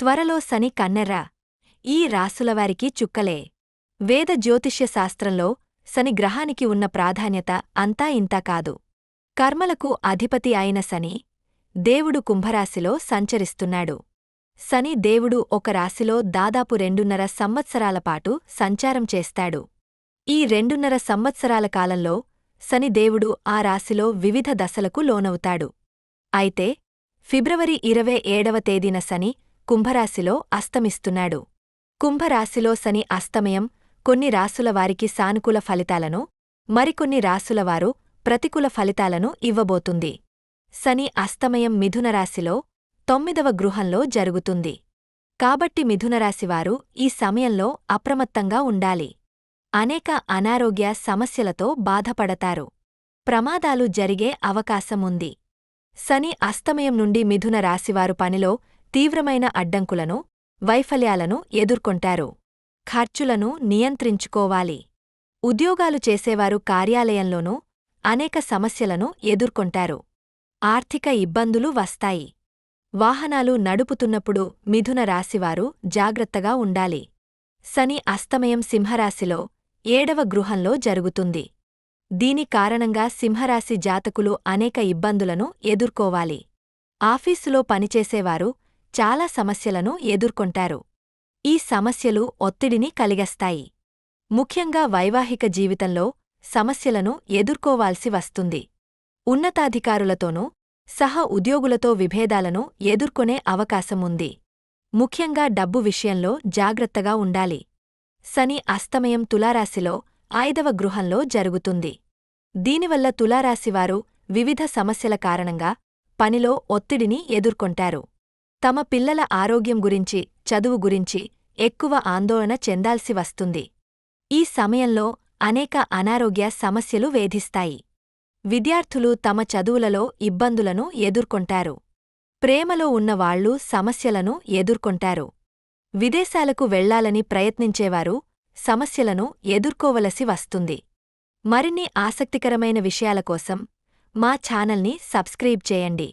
త్వరలో శని కన్నెరా. ఈ రాసులవారికి చుక్కలే. వేద జ్యోతిష్య శాస్త్రంలో శని గ్రహానికి ఉన్న ప్రాధాన్యత అంతా ఇంతా కాదు. కర్మలకు అధిపతి అయిన శని దేవుడు కుంభరాశిలో సంచరిస్తున్నాడు. శని దేవుడు ఒక రాశిలో దాదాపు రెండున్నర సంవత్సరాలపాటు సంచారం చేస్తాడు. ఈ రెండున్నర సంవత్సరాల కాలంలో శని దేవుడు ఆ రాశిలో వివిధ దశలకు లోనవుతాడు. అయితే ఫిబ్రవరి ఇరవై ఏడవ తేదీన శని కుంభరాశిలో అస్తమిస్తున్నాడు. కుంభరాశిలో శని అస్తమయం కొన్ని రాసుల వారికి సానుకూల ఫలితాలను మరికొన్ని రాసులవారు ప్రతికూల ఫలితాలను ఇవ్వబోతుంది. శని అస్తమయం మిథునరాశిలో తొమ్మిదవ గృహంలో జరుగుతుంది. కాబట్టి మిథునరాశివారు ఈ సమయంలో అప్రమత్తంగా ఉండాలి. అనేక అనారోగ్య సమస్యలతో బాధపడతారు. ప్రమాదాలు జరిగే అవకాశముంది. శని అస్తమయం నుండి మిథున రాశివారు పనిలో తీవ్రమైన అడ్డంకులను వైఫల్యాలను ఎదుర్కొంటారు. ఖర్చులను నియంత్రించుకోవాలి. ఉద్యోగాలు చేసేవారు కార్యాలయంలోనూ అనేక సమస్యలను ఎదుర్కొంటారు. ఆర్థిక ఇబ్బందులు వస్తాయి. వాహనాలు నడుపుతున్నప్పుడు మిథున రాశివారు జాగ్రత్తగా ఉండాలి. శని అస్తమయం సింహరాశిలో ఏడవ గృహంలో జరుగుతుంది. దీని కారణంగా సింహరాశి జాతకులు అనేక ఇబ్బందులను ఎదుర్కోవాలి. ఆఫీసులో పనిచేసేవారు చాలా సమస్యలను ఎదుర్కొంటారు. ఈ సమస్యలు ఒత్తిడిని కలిగస్తాయి. ముఖ్యంగా వైవాహిక జీవితంలో సమస్యలను ఎదుర్కోవాల్సి వస్తుంది. ఉన్నతాధికారులతోనూ సహ ఉద్యోగులతో విభేదాలను ఎదుర్కొనే అవకాశముంది ముఖ్యంగా డబ్బు విషయంలో జాగ్రత్తగా ఉండాలి. శని అస్తమయం తులారాశిలో ఐదవ గృహంలో జరుగుతుంది. దీనివల్ల తులారాశివారు వివిధ సమస్యల కారణంగా పనిలో ఒత్తిడిని ఎదుర్కొంటారు. తమ పిల్లల ఆరోగ్యం గురించి చదువు గురించి ఎక్కువ ఆందోళన చెందాల్సి వస్తుంది. ఈ సమయంలో అనేక అనారోగ్య సమస్యలు వేధిస్తాయి. విద్యార్థులు తమ చదువులలో ఇబ్బందులను ఎదుర్కొంటారు. ప్రేమలో ఉన్నవాళ్ళు సమస్యలను ఎదుర్కొంటారు. విదేశాలకు వెళ్ళాలని ప్రయత్నించేవారు సమస్యలను ఎదుర్కోవలసి వస్తుంది. మరిన్ని ఆసక్తికరమైన విషయాల కోసం మా ఛానల్ని సబ్స్క్రైబ్ చేయండి.